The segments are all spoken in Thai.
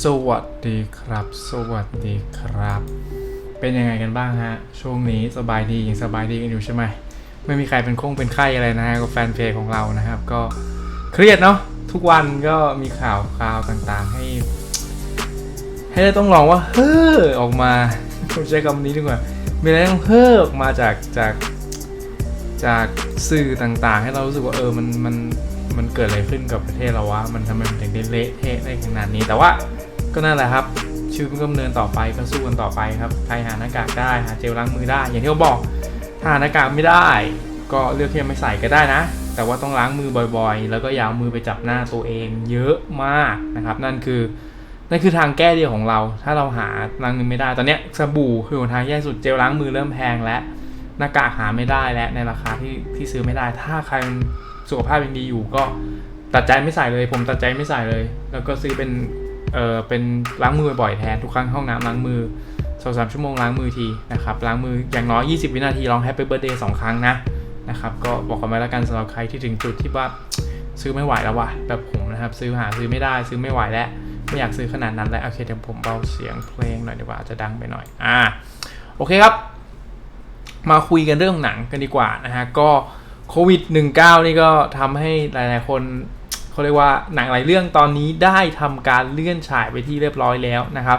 สวัสดีครับ สวัสดีครับ เป็นยังไงกันบ้างฮะ ช่วงนี้สบายดียังสบายดีกันอยู่ใช่ไหมไม่มีใครเป็นคงเป็นไข้อะไรนะฮะกับแฟนเพจของเรานะครับ ก็เครียดเนาะทุกวันก็มีข่าวข่าวต่างๆ ให้ ให้ได้ต้องลองว่าเฮ้อออกมาผมใช้คำนี้ดีกว่ามีอะไรต้องเฮ้อออกมาจากจากจากสื่อต่างๆ ให้เรารู้สึกว่าเออมันมัน มันเกิดอะไรขึ้นกับประเทศเราวะ มันทำไมมันถึงได้เละเทะได้ขนาดนี้ แต่ว่าก็นั่นแหละครับ ชีวิตมันก็ดำเนินต่อไปก็สู้กันต่อไปครับ ใครหาหน้ากากได้หาเจลล้างมือได้ อย่างที่เขาบอกถ้าหาหน้ากากไม่ได้ ก็เลือกที่จะไม่ใส่ก็ได้นะ แต่ว่าต้องล้างมือบ่อยๆ แล้วก็อย่าเอามือไปจับหน้าตัวเอง เยอะมากนะครับ นั่นคือนั่นคือทางแก้เดียวของเรา ถ้าเราหาล้างมือไม่ได้ ตอนเนี้ยสบู่คือหนทางแย่สุด เจลล้างมือเริ่มแพงแล้วหน้ากากหาไม่ได้แล้วในราคาที่ที่ซื้อไม่ได้ ถ้าใคร สุขภาพยังดีอยู่ก็ตัดใจไม่ใส่เลย ผมตัดใจไม่ใส่เลย แล้วก็ซื้อเป็นเออเป็นล้างมือบ่อยแทนทุกครั้งเข้าห้องน้ำล้างมือสองสามชั่วโมงล้างมือทีนะครับล้างมืออย่างน้อย 20 วินาทีลองแฮปปี้เบ t ร์ a เดย์สองครั้งนะนะครับก็บอกกันไว้แล้วกันสำหรับใครที่ถึงจุดที่ว่าซื้อไม่ไหวแล้ววะแบบผมนะครับซื้อหาซื้อไม่ได้ซื้อไม่ไหวแล้วไม่อยากซื้อขนาดนั้นแล้วโอเคเดี๋ยวผมเบาเสียงเพลงหน่อยดีกว่าจะดังไปหน่อยอ่าโอเคครับ มาคุยกันเรื่องหนังกันดีกว่านะฮะก็ โควิด -19 นี่ก็ทำให้หลายๆ คนเขาเรียกว่าหนังหลายเรื่องตอนนี้ได้ทำการเลื่อนฉายไปที่เรียบร้อยแล้วนะครับ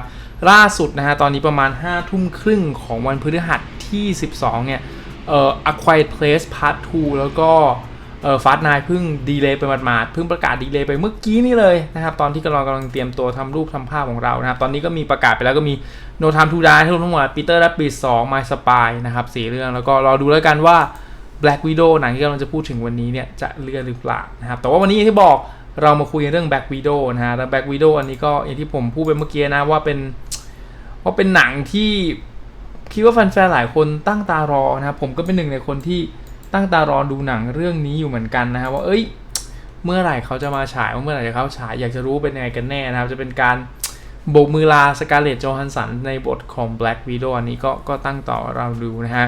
ล่าสุดนะฮะตอนนี้ประมาณ 5 ทุ่มครึ่งของวันพฤหัสที่ 12 เนี่ยเอ่อ A Quiet Place Part 2 แล้วก็เอ่อฟาสนายเพิ่งดีเลย์ไปหมาดๆเพิ่งประกาศดีเลย์ไปเมื่อกี้นี่เลยนะครับตอนที่กำลังกำลังเตรียมตัวทำรูปทำภาพของเรานะครับ ตอนนี้ก็มีประกาศไปแล้วก็มี No Time to Die ทั้งหมดปีเตอร์และปี2 My Spy นะครับสี่เรื่องแล้วก็รอดูแล้วกันว่า Black Widow หนังที่กำลังจะพูดถึงวันนี้เนี่ยจะเลื่อนหรือเปล่านะครับแต่ว่าวันนี้อย่างที่บอกเรามาคุยเรื่อง Black Widow นะฮะแล้ว Black Widow อันนี้ก็อย่างที่ผมพูดไปเมื่อกี้นะว่าเป็นว่าเป็นหนังที่คิดว่าแฟนๆหลายคนตั้งตารอนะครับผมก็เป็นหนึ่งในคนที่ตั้งตารอดูหนังเรื่องนี้อยู่เหมือนกันนะครับว่าเอ้ย เมื่อไหร่เขาจะมาฉายว่าเมื่อไหร่จะเขาฉายอยากจะรู้เป็นยังไงกันแน่นะครับ จะเป็นการโบกมือลาสกาเลตโจฮันสันในบทของ Black Widow อันนี้ก็ก็ตั้งต่อเราดูนะฮะ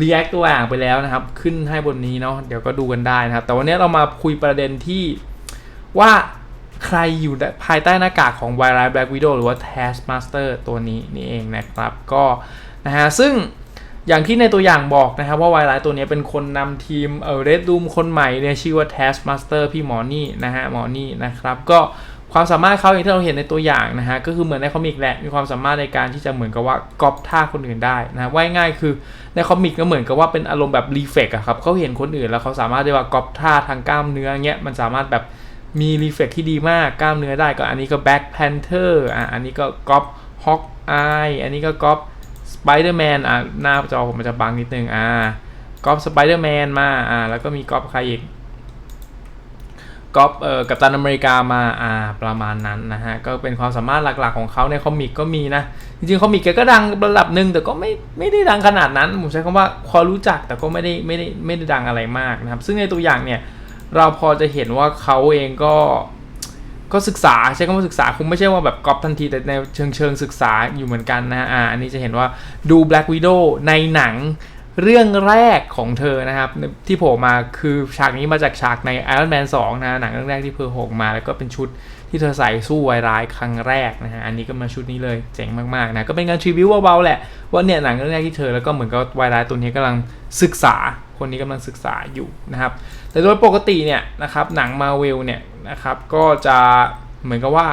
รีแอคตัวอย่างไปแล้วนะครับ ขึ้นให้บนนี้เนาะเดี๋ยวก็ดูกันได้นะครับ แต่วันนี้เรามาคุยประเด็นที่ว่าใครอยู่ภายใต้หน้ากากของ w i r e Black Widow หรือว่า Taskmaster ตัวนี้นี่เองนะครับก็นะฮะซึ่งอย่างที่ในตัวอย่างบอกนะครับว่า w i r e ตัวนี้เป็นคนนำทีมเออ Red Room คนใหม่เนี่ยชื่อว่า Taskmaster พี่หมอนี่นะฮะหมอนี่นะครับก็ความสามารถเขาอย่างที่เราเห็นในตัวอย่างนะฮะก็คือเหมือนในคอมิกแหละมีความสามารถในการที่จะเหมือนกับว่าก๊อปท่าคนอื่นได้นะว่าง่ายคือ ในคอมิกก็เหมือนกับว่าเป็นอารมณ์แบบรีเฟกอะครับเขาเห็นคนอื่นแล้วเขาสามารถได้ว่ากรอบท่าทางกล้ามเนื้อเงี้ยมันสามารถแบบมีรีเฟกที่ดีมากกล้ามเนื้อได้ก็อันนี้ก็แบ็คแพนเทอร์อะอันนี้ก็ก๊อปฮอกอายอันนี้ก็ก๊อปเดอร์แมนอะหน้าจอผมมันจะบังนิดนึงอ่าก๊อปสไปเดอร์แมนมาอะแล้วก็มีก๊อปใครอีก ก๊อปเอ่อกัปตันอเมริกามาอ่าประมาณนั้นนะฮะ ก็เป็นความสามารถหลักๆของเขาในคอมิกก็มีนะ จริงๆคอมิกแกก็ดังระดับหนึ่งแต่ก็ไม่ไม่ได้ดังขนาดนั้น ผมใช้คำว่าพอรู้จักแต่ก็ไม่ได้ไม่ได้ไม่ได้ดังอะไรมากนะครับ ซึ่งในตัวอย่างเนี่ยเราพอจะเห็นว่าเขาเองก็ก็ศึกษาใช้คำว่าศึกษาคงไม่ใช่ว่าแบบก๊อปทันทีแต่ในเชิงเชิงศึกษาอยู่เหมือนกันนะฮะอ่าอันนี้จะเห็นว่าดู Black Widow ในหนัง เรื่องแรกของเธอนะครับ ที่โผล่มาคือฉากนี้มาจากฉากใน Iron Man 2 นะหนังเรื่องแรกที่เธอโผล่มา แล้วก็เป็นชุดที่เธอใส่สู้วายร้ายครั้งแรกนะฮะอันนี้ก็มาชุดนี้เลยเจ๋งมากๆนะก็เป็นการทริวิวเบาๆแหละว่าเนี่ยหนังเรื่องแรกที่เธอแล้วก็เหมือนกับวายร้ายตัวนี้กำลังศึกษาคนนี้กำลังศึกษาอยู่นะครับแต่โดยปกติเนี่ยนะครับหนังมาเวลเนี่ยนะครับก็จะเหมือนกับว่า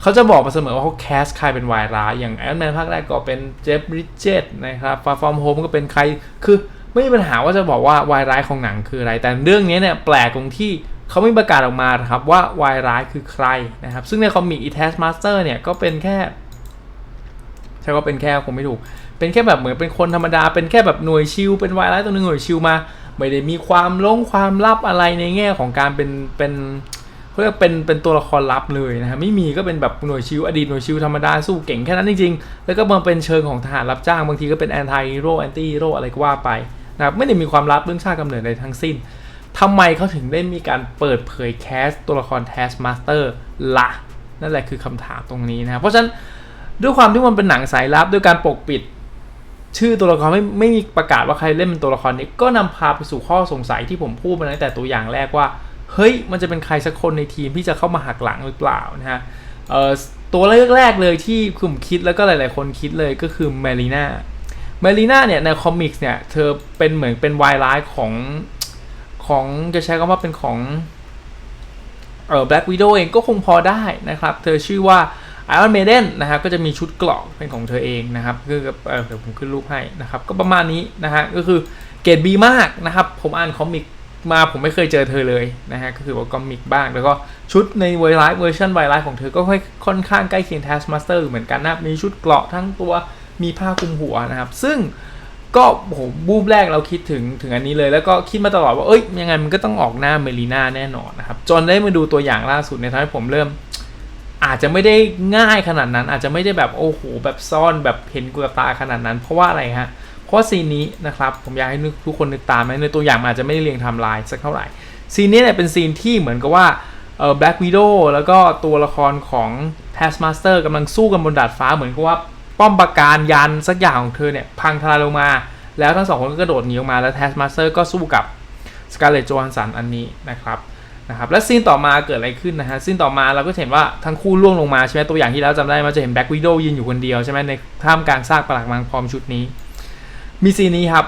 เขาจะบอกมาเสมอว่าเขาแคสใครเป็นวายร้ายอย่างแอนแมนภาคแรกก็เป็นเจฟริดเจตนะครับฟาร์ฟอร์มโฮมก็เป็นใครคือไม่มีปัญหาว่าจะบอกว่าวายร้ายของหนังคืออะไร แต่เรื่องนี้เนี่ยแปลกตรงที่เขาไม่ประกาศออกมาครับว่าวายร้ายคือใครนะครับ ซึ่งในคอมิกอีเทสมาสเตอร์เนี่ยก็เป็นแค่ใช่ว่าเป็นแค่คงไม่ถูก เป็นแค่แบบเหมือนเป็นคนธรรมดา เป็นแค่แบบหน่วยชิลเป็นวายร้ายตัวหนึงหน่วยชิลมา ไม่ได้มีความลงความลับอะไรในแง่ของการเป็นเป็นเขาเรียกเป็นเป็นตัวละครลับเลยนะฮะไม่มีก็เป็นแบบหน่วยชิวอดีตหน่วยชิวธรรมดาสู้เก่งแค่นั้นจริงๆ แล้วก็มาเป็นเชิงของทหารรับจ้างบางทีก็เป็นแอนตี้ฮีโร่แอนตี้ฮีโร่อะไรก็ว่าไปนะครับไม่ได้มีความลับเรื่องชาติกำเนิดใดทั้งสิ้นทำไมเขาถึงได้มีการเปิดเผยแคสตัวละครแทสมาสเตอร์ละนั่นแหละคือคำถามตรงนี้นะครับเพราะฉะนั้นด้วยความที่มันเป็นหนังสายลับด้วยการปกปิด ชื่อตัวละครไม่ไม่มีประกาศว่าใครเล่นเป็นตัวละครนี้ก็นำพาไปสู่ข้อสงสัยที่ผมพูดมาตั้งแต่ตัวอย่างแรกว่า เฮ้ยมันจะเป็นใครสักคนในทีมที่จะเข้ามาหักหลังหรือเปล่านะฮะเอ่อตัวเลือกแรกเลยที่ผมคิดแล้วก็หลาย ๆ คนคิดเลยก็คือเมลีนาเมลีนาเนี่ยในคอมิกส์เนี่ยเธอเป็นเหมือนเป็นวายไลท์ของของจะใช้คำว่าเป็นของเอ่อ Black Widow เองก็คงพอได้นะครับ เธอชื่อว่า Iron Maiden นะครับก็จะมีชุดเกราะเป็นของเธอเองนะครับคือเอ่อเดี๋ยวผมขึ้นรูปให้นะครับ ก็ประมาณนี้นะฮะก็คือเกรดบีมากนะครับ ผมอ่านคอมิก มาผมไม่เคยเจอเธอเลยนะฮะก็คือว่าคอมิกบ้าง แล้วก็ชุดในเวอร์ไลท์เวอร์ชันไวไลท์ของเธอก็ค่อนข้างใกล้เคียง Taskmaster เหมือนกันนะมีชุดเกราะทั้งตัวมีผ้าคลุมหัวนะครับ ซึ่งก็โหบูบแรกเราคิดถึงถึงอันนี้เลย แล้วก็คิดมาตลอดว่าเอ้ยยังไงมันก็ต้องออกหน้าเมลีนาแน่นอนนะครับจนได้มาดูตัวอย่างล่าสุดเนี่ยทำให้ผมเริ่ม อาจจะไม่ได้ง่ายขนาดนั้น อาจจะไม่ได้แบบโอ้โหแบบซ่อนแบบเห็นกุตาขนาดนั้น เพราะว่าอะไรฮะเพราะซีนนี้นะครับผมอยากให้นึกทุกคนนึกตามนะในตัวอย่างมันอาจจะไม่ได้เรียงไทม์ไลน์สักเท่าไหร่ซีนนี้เนี่ยเป็นซีนที่เหมือนกับว่าเอ่อ Black Widow แล้วก็ตัวละครของ Taskmaster กำลังสู้กันบนดาดฟ้าเหมือนกับว่าป้อมปราการยันสักอย่างของเธอเนี่ยพังทลายลงมา แล้วทั้งสองคนก็กระโดดหนีออกมาแล้ว Taskmaster ก็สู้กับ Scarlett Johansson อันนี้นะครับนะครับและซีนต่อมาเกิดอะไรขึ้นนะฮะซีนต่อมาเราก็เห็นว่าทั้งคู่ล่วงลงมาใช่ไหมตัวอย่างที่แล้วจำได้มาจะเห็น Black Widow ยืนอยู่คนเดียวใช่ไหมในท่ามกลางซากปรักมังพร้อมชุดนี้ มีซีนนี้ครับ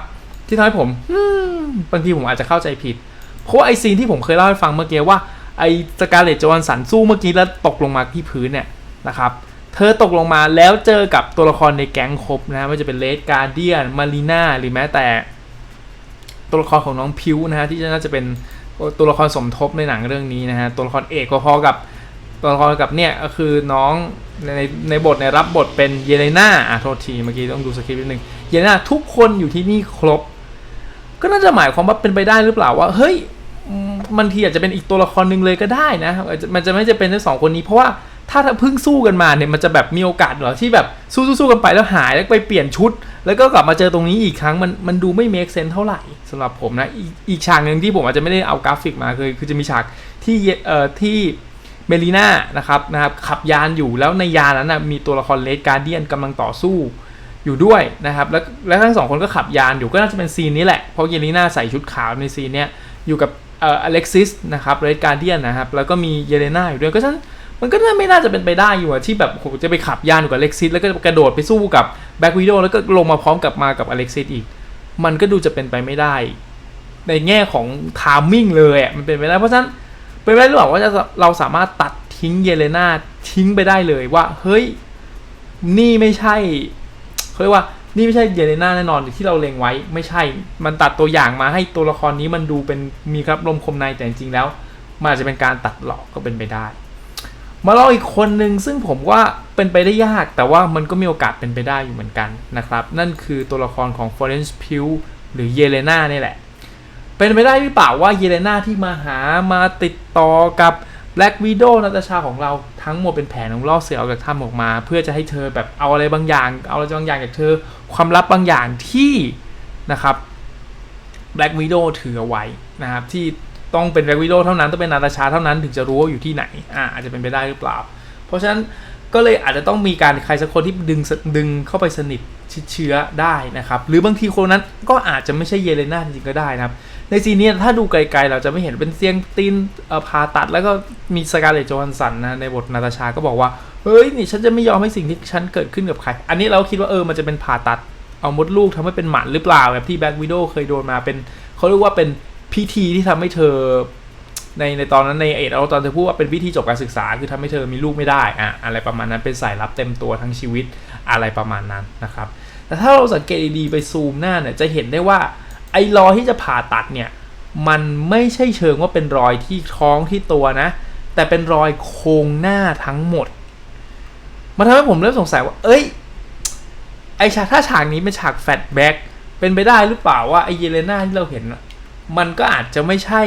ที่ทำให้ผมอืมบางทีผมอาจจะเข้าใจผิด เพราะว่าไอซีนที่ผมเคยเล่าให้ฟังเมื่อกี้ว่า ไอสกาเลตจอห์นสันสู้เมื่อกี้แล้วตกลงมาที่พื้นเนี่ยนะครับ เธอตกลงมาแล้วเจอกับตัวละครในแก๊งครบนะไม่ว่าจะเป็นเลดการเดียนมารีนาหรือแม้แต่ ตัวละครของน้องพิวนะฮะที่น่าจะเป็นตัวละครสมทบในหนังเรื่องนี้นะฮะตัวละครเอกพอๆกับ ตัวละครกับเนี่ยก็คือน้องในในบทเนี่ยรับบทเป็นเยเลนาอะโทษทีเมื่อกี้ต้องดูสคริปต์นิดนึงเยเลนาทุกคนอยู่ที่นี่ครบ ก็น่าจะหมายความว่าเป็นไปได้หรือเปล่าว่าเฮ้ยอืมมันทีอาจจะเป็นอีกตัวละครหนึ่งเลยก็ได้นะอาจจะมันจะไม่จะเป็นทั้งสองคนนี้เพราะว่าถ้าเพิ่งสู้กันมาเนี่ยมันจะแบบมีโอกาสเหรอที่แบบสู้สู้กันไปแล้วหายแล้วไปเปลี่ยนชุด แล้วก็กลับมาเจอตรงนี้อีกครั้งมันมันดูไม่ make sense เท่าไหร่สำหรับผมนะอีกฉากหนึ่งที่ผมอาจจะไม่ได้เอากราฟิกมาคือคือจะมีฉากที่เอ่อที่ เมลีน่านะครับนะครับขับยานอยู่แล้วในยานนั้นนะมีตัวละครเลดการเดียนกำลังต่อสู้อยู่ด้วยนะครับแล้วแล้วทั้งสองคนก็ขับยานอยู่ก็น่าจะเป็นซีนนี้แหละ เพราะเยลีน่าใส่ชุดขาวในซีนเนี้ยอยู่กับเอ่ออเล็กซิสนะครับเรดการเดียนนะครับแล้วก็มีเยเลน่าอยู่ด้วยก็ฉะนั้นมันก็ไม่น่าจะเป็นไปได้อยู่อะที่แบบจะไปขับยานอยู่กับเล็กซิสแล้วก็กระโดดไปสู้กับแบ็กวิดโอแล้วก็ลงมาพร้อมกับมากับอเล็กซิสอีก มันก็ดูจะเป็นไปไม่ได้ ในแง่ของทามมิ่งเลยอะมันเป็นไปได้เพราะฉะนั้น เป็นไปได้หรือเปล่าว่าจะเราสามารถตัดทิ้งเยเลนาทิ้งไปได้เลยว่า เฮ้ย นี่ไม่ใช่เขาเรียกว่านี่ไม่ใช่เยเลนาแน่นอนที่เราเล็งไว้ไม่ใช่ มันตัดตัวอย่างมาให้ตัวละครนี้มันดูเป็นมีครับลมคมในแต่จริงๆแล้วมันอาจจะเป็นการตัดหลอกก็เป็นไปได้ มาล่าอีกคนหนึ่งซึ่งผมว่าเป็นไปได้ยาก แต่ว่ามันก็มีโอกาสเป็นไปได้อยู่เหมือนกันนะครับ นั่นคือตัวละครของ Florence Pugh หรือเยเลนานี่แหละ เป็นไปได้หรือเปล่าว่าเยเลนาที่มาหามาติดต่อกับ Black Widow นาตาชาของเราทั้งหมดเป็นแผนของล่อเสือออกจากถ้ำออกมา เพื่อจะให้เธอแบบเอาอะไรบางอย่าง เอาอะไรบางอย่างจากเธอความลับบางอย่างที่นะครับ Black Widow ถือเอาไว้นะครับที่ต้องเป็น Black Widow เท่านั้นต้องเป็นนาตาชาเท่านั้นถึงจะรู้ว่าอยู่ที่ไหนอ่าอาจจะเป็นไปได้หรือเปล่า เพราะฉะนั้นก็เลยอาจจะต้องมีการใครสักคนที่ดึงดึงเข้าไปสนิทชิดเชื้อได้นะครับ หรือบางทีคนนั้นก็อาจจะไม่ใช่เยเลนาจริงก็ได้นะครับ ในซีนนี้ถ้าดูไกลๆ เราจะไม่เห็นเป็นเสียงตีนผ่าตัด แล้วก็มีสการ์เลตโจฮันสันนะในบทนาตาชาก็บอกว่าเฮ้ยนี่ฉันจะไม่ยอมให้สิ่งที่ฉันเกิดขึ้นกับใคร อันนี้เราคิดว่าเออมันจะเป็นผ่าตัดเอามดลูกทำให้เป็นหมันหรือเปล่าแบบที่แบ็กวิดโอเคยโดนมาเป็นเขาเรียกว่าเป็นพิธีที่ทำให้เธอ ในในตอนนั้นในเอ็ดเอาตอนเธอพูดว่าเป็นวิธีจบการศึกษาคือทำให้เธอมีลูกไม่ได้อะอะไรประมาณนั้นเป็นสายลับเต็มตัวทั้งชีวิตอะไรประมาณนั้นนะครับแต่ถ้าเราสังเกตดีๆไปซูมหน้าเนี่ยจะเห็นได้ว่า อ้รอยที่จะผ่าตัดเนี่ยมันไม่ใช่เชิงว่าเป็นรอยที่ท้องที่ตัวนะ แต่เป็นรอยโครงหน้าทั้งหมดมันทำให้ผมเริ่มสงสัยว่า เอ้ย ไอฉากถ้าฉากนี้เป็นฉากแฟลชแบ็กเป็นไปได้หรือเปล่าว่าไอเยเลนาที่เราเห็น มันก็อาจจะไม่ใช่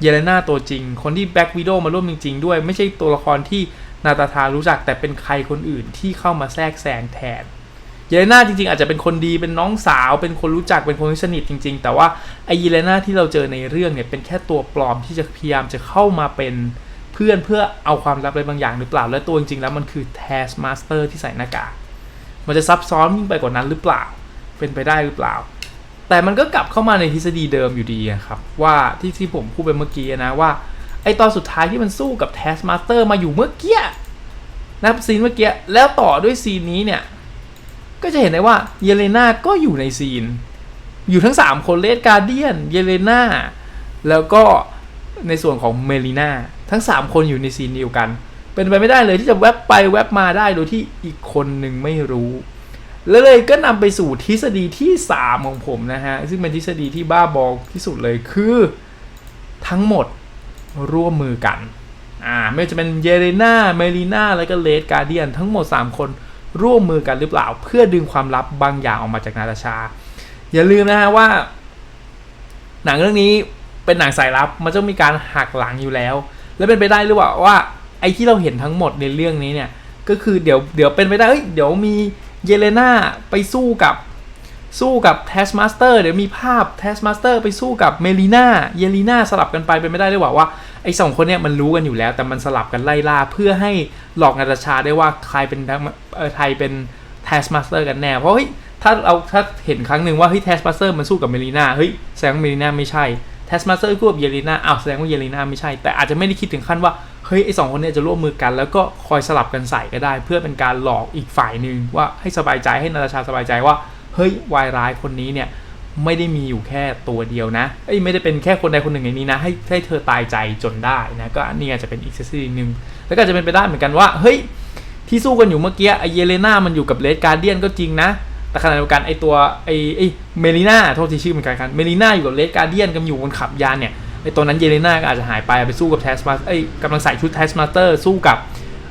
เยเลนาตัวจริง คนที่แบ็กวิดโอมาร่วมจริง ๆ ด้วย ไม่ใช่ตัวละครที่นาตาทารู้จักแต่เป็นใครคนอื่นที่เข้ามาแทรกแซงแทน เยเลนาจริงๆ อาจจะเป็นคนดีเป็นน้องสาว เป็นคนรู้จักเป็นคนที่สนิทจริง ๆ แต่ว่าไอเยเลนาที่เราเจอในเรื่องเนี่ยเป็นแค่ตัวปลอมที่จะพยายามจะเข้ามาเป็นเพื่อนเพื่อเอาความลับอะไรบางอย่างหรือเปล่า และตัวจริงๆแล้วมันคือ Task Master ที่ใส่หน้ากากมันจะซับซ้อนยิ่งไปกว่านั้นหรือเปล่า เป็นไปได้หรือเปล่า แต่มันก็กลับเข้ามาในทฤษฎีเดิมอยู่ดีครับว่าที่ที่ผมพูดไปเมื่อกี้นะว่าไอตอนสุดท้ายที่มันสู้กับ Task Master มาอยู่เมื่อกี้นะครับซีนเมื่อกี้แล้วต่อด้วยซีนนี้เนี่ย ก็จะเห็นได้ว่าเยเลนาก็อยู่ในซีน อยู่ทั้ง 3 คนเลดการเดียน เยเลนาแล้วก็ในส่วนของเมลิน่าทั้ง 3 คนอยู่ในซีนเดียวกัน เป็นไปไม่ได้เลยที่จะแวบไปแวบมาได้โดยที่อีกคนหนึ่งไม่รู้แล้วเลยก็นำไปสู่ทฤษฎีที่ 3 ของผมนะฮะ ซึ่งเป็นทฤษฎีที่บ้าบอที่สุดเลยคือทั้งหมดร่วมมือกัน อ่า ไม่ว่าจะเป็นเยเรนาเมลิน่าแล้วก็เลดการเดียน ทั้งหมด 3 คน ร่วมมือกันหรือเปล่า เพื่อดึงความลับบางอย่างออกมาจากนาตาชา อย่าลืมนะฮะว่า หนังเรื่องนี้เป็นหนังสายลับมันจะมีการหักหลังอยู่แล้ว แล้วเป็นไปได้หรือเปล่าว่าไอ้ที่เราเห็นทั้งหมดในเรื่องนี้เนี่ยก็คือเดี๋ยวเดี๋ยวเป็นไปได้เอ้ยเดี๋ยวมีเยเลนาไปสู้กับสู้กับแทสมาสเตอร์เดี๋ยวมีภาพแทสมาสเตอร์ไปสู้กับเมลีนาเยลีนาสลับกันไปเป็นไม่ได้หรือเปล่าว่า ไอ้สองคนเนี่ยมันรู้กันอยู่แล้ว แต่มันสลับกันไล่ล่าเพื่อให้หลอกนาตาชาได้ว่าใครเป็นเออใครเป็นแทสมาสเตอร์กันแน่เพราะเฮ้ยถ้าเราถ้าเห็นครั้งหนึ่งว่าเฮ้ยแทสมาสเตอร์มันสู้กับเมลีนาเฮ้ยแสดงว่าเมลีนาไม่ใช่แทสมาสเตอร์คู่กับเยลีนาอ้าวแสดงว่าเยลีนาไม่ใช่ แต่อาจจะไม่ได้คิดถึงขั้นว่าเฮ้ยไอ้สองคนเนี่ยจะร่วมมือกันแล้วก็คอยสลับกันใส่ก็ได้ เพื่อเป็นการหลอกอีกฝ่ายหนึ่งว่าให้สบายใจให้นาตาชาสบายใจว่าเฮ้ยวายร้ายคนนี้เนี่ย ไม่ได้มีอยู่แค่ตัวเดียวนะเอ้ยไม่ได้เป็นแค่คนใดคนหนึ่งในนี้นะ ให้ให้เธอตายใจจนได้นะ ก็อันนี้อาจจะเป็นอีกทฤษฎีหนึ่งแล้วก็จะเป็นไปได้เหมือนกันว่า เฮ้ย ที่สู้กันอยู่เมื่อกี้ไอเยเลนามันอยู่กับเลดการเดียนก็จริงนะ แต่ขณะเดียวกันไอตัวไอไอเมลิน่าโทษทีชื่อเหมือนกันกันเมลิน่าอยู่กับเลดการเดียนกำลังอยู่บนขับยานเนี่ยไอตัวนั้นเยเลน่าก็อาจจะหายไปไปสู้กับแทสมาไอกำลังใส่ชุดแทสมาสเตอร์สู้กับ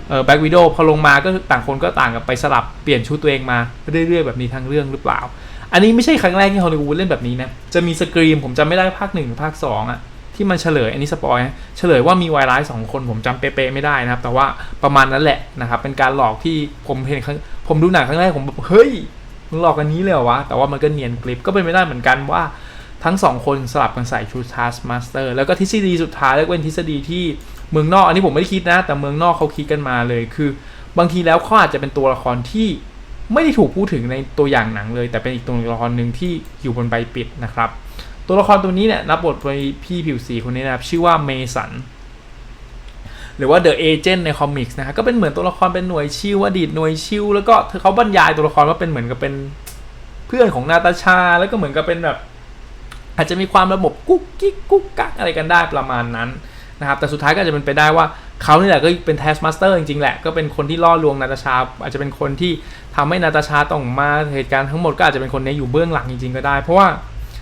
เออแบ็กวิดโอพอลงมาก็ต่างคนก็ต่างกับไปสลับเปลี่ยนชุดตัวเองมาเรื่อยๆแบบนี้ทั้งเรื่องหรือเปล่า อันนี้ไม่ใช่ครั้งแรกที่ฮอลลีวูดเล่นแบบนี้นะ จะมีสกรีมผมจำไม่ได้ภาคหนึ่งหรือภาคสองอะที่มันเฉลยอันนี้สปอยนะเฉลยว่ามีวายร้ายสองคนผมจำเป๊ะๆไม่ได้นะครับ แต่ว่าประมาณนั้นแหละนะครับเป็นการหลอกที่ผมเห็นครั้งผมดูหนังครั้งแรกผมแบบเฮ้ยมึงหลอกกันนี้เลยเหรอวะ แต่ว่ามันก็เนียนกริปก็เป็นไม่ได้เหมือนกันว่าทั้งสองคนสลับกันใส่ชุดทัสมาสเตอร์แล้วก็ทฤษฎีสุดท้ายแล้วก็เป็นทฤษฎีที่เมืองนอกอันนี้ผมไม่ได้คิดนะ แต่เมืองนอกเขาคิดกันมาเลยคือบางทีแล้วเขาอาจจะเป็นตัวละครที่ ไม่ได้ถูกพูดถึงในตัวอย่างหนังเลย แต่เป็นอีกตัวละครหนึ่งที่อยู่บนใบปิดนะครับ ตัวละครตัวนี้เนี่ยรับบทโดยพี่ผิวสีคนนี้นะครับ ชื่อว่าเมสันหรือว่าเดอะเอเจนต์ในคอมิกส์นะฮะก็เป็นเหมือนตัวละครเป็นหน่วยชิวอดีตหน่วยชิวแล้วก็เขาบรรยายตัวละครว่าเป็นเหมือนกับเป็นเพื่อนของนาตาชา แล้วก็เหมือนกับเป็นแบบ อาจจะมีความระบบกุ๊กกิ๊กกุ๊กกักอะไรกันได้ประมาณนั้นนะครับแต่สุดท้ายก็อาจจะเป็นไปได้ว่าเขานี่แหละก็เป็นแทสมาสเตอร์จริงๆแหละ ก็เป็นคนที่ล่อลวงนาตาชา อาจจะเป็นคนที่ ทำให้นาตาชาต้องมาเหตุการณ์ทั้งหมดก็อาจจะเป็นคนนี้อยู่เบื้องหลังจริงๆก็ได้ เพราะว่า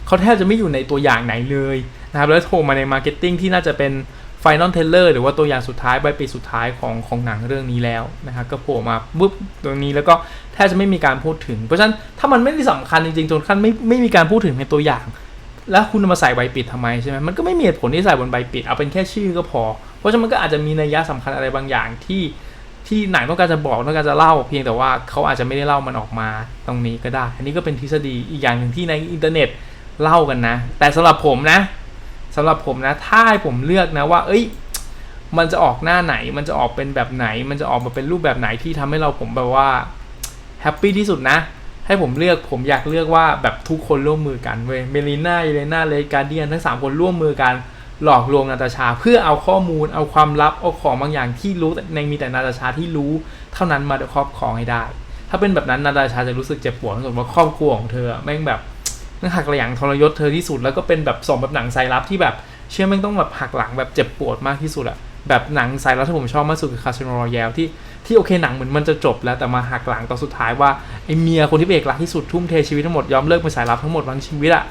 เขาแทบจะไม่อยู่ในตัวอย่างไหนเลยนะครับแล้วโทรมาในมาร์เก็ตติ้งที่น่าจะเป็นไฟนอลเทเลอร์หรือว่าตัวอย่างสุดท้ายใบปีสุดท้ายของของหนังเรื่องนี้แล้วนะครับก็โผล่มาปุ๊บตรงนี้แล้วก็แทบจะไม่มีการพูดถึง เพราะฉะนั้นถ้ามันไม่ได้สำคัญจริงๆจนขั้นไม่ไม่มีการพูดถึงในตัวอย่าง แล้วคุณมาใส่ใบปิดทำไมใช่ไหมมันก็ไม่มีเหตุผลที่ใส่บนใบปิดเอาเป็นแค่ชื่อก็พอ เพราะฉะนั้นมันก็อาจจะมีนัยยะสำคัญอะไรบางอย่างที่ ที่หนังต้องการจะบอกต้องการจะเล่า เพียงแต่ว่าเขาอาจจะไม่ได้เล่ามันออกมาตรงนี้ก็ได้ อันนี้ก็เป็นทฤษฎีอีกอย่างหนึ่งที่ในอินเทอร์เน็ตเล่ากันนะ แต่สำหรับผมนะสำหรับผมนะถ้าให้ผมเลือกนะว่า เอ้ย มันจะออกหน้าไหน มันจะออกเป็นแบบไหน มันจะออกมาเป็นรูปแบบไหนที่ทำให้เราผมแบบว่าแฮปปี้ที่สุดนะ ให้ผมเลือกผมอยากเลือกว่าแบบทุกคนร่วมมือกันเว้ยเมลิน่าเอเลน่าเลยการเดียนทั้ง 3 คนร่วมมือกัน หลอกลวงนาตาชา เพื่อเอาข้อมูลเอาความลับเอาของบางอย่างที่รู้แต่ในมีแต่นาตาชาที่รู้เท่านั้นมาครอบครองให้ได้ ถ้าเป็นแบบนั้นนาตาชาจะรู้สึกเจ็บปวดที่สุดว่าครอบครัวของเธอแม่งแบบนั่งหักหลังทรยศเธอที่สุดแล้วก็เป็นแบบสองแบบหนังสายลับที่แบบเชื่อแม่งต้องแบบหักหลังแบบเจ็บปวดมากที่สุดอะแบบหนังสายลับที่ผมชอบมากสุดคือคาสิโนรอยัลที่ที่โอเคหนังเหมือนมันจะจบแล้วแต่มาหักหลังตอนสุดท้ายว่าไอเมียคนที่เป็นเอกลักษณ์ที่สุดทุ่มเทชีวิตทั้งหมดยอมเลิกเป็นสายลับทั้งหมดทั้งชีวิตอะ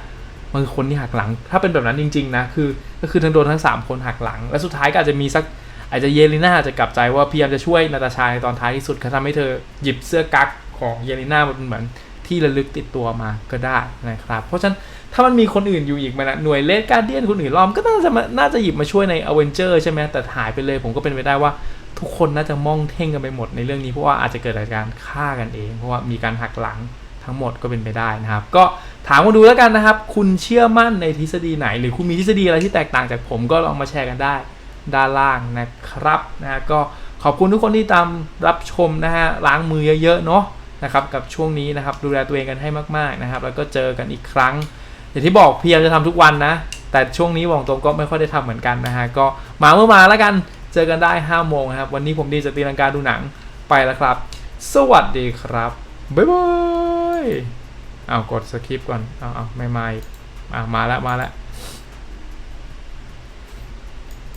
มันคือคนที่หักหลัง ถ้าเป็นแบบนั้นจริง ๆ นะ คือ ก็คือทั้งโดนทั้ง 3 คนหักหลัง และสุดท้ายก็อาจจะมีสัก อาจจะเยลิน่าจะกลับใจว่าพยายามจะช่วยนาตาชาในตอนท้ายที่สุดเขาทำให้เธอหยิบเสื้อกั๊กของเยลิน่ามันเหมือนที่ระลึกติดตัวมาก็ได้นะครับ เพราะฉะนั้นถ้ามันมีคนอื่นอยู่อีกมันหน่วยเลดการเดียนคนอื่นล้อมก็น่าจะน่าจะหยิบมาช่วยในอเวนเจอร์ใช่ไหมแต่หายไปเลยผมก็เป็นไปได้ว่าทุกคนน่าจะมองเท่งกันไปหมดในเรื่องนี้เพราะว่าอาจจะเกิดการฆ่ากันเอง เพราะว่ามีการหักหลังทั้งหมดก็เป็นไปได้นะครับ ก็ ถามมาดูแล้วกันนะครับ คุณเชื่อมั่นในทฤษฎีไหน หรือคุณมีทฤษฎีอะไรที่แตกต่างจากผมก็ลองมาแชร์กันได้ด้านล่างนะครับนะฮะก็ขอบคุณทุกคนที่ตามรับชมนะฮะล้างมือเยอะๆเนาะนะครับกับช่วงนี้นะครับดูแลตัวเองกันให้มากๆนะครับ แล้วก็เจอกันอีกครั้ง อย่างที่บอกพยายามจะทำทุกวันนะ แต่ช่วงนี้บอกตรงก็ไม่ค่อยได้ทำเหมือนกันนะฮะก็มาเมื่อมาแล้วกันเจอกันได้5โมงนะครับ วันนี้ผมดีจะตีลังการดูหนังไปแล้วครับ สวัสดีครับบ๊ายบาย เอากดสคริปต์ก่อนเอาเอาไม่มาอีกอะมาแล้วมาแล้ว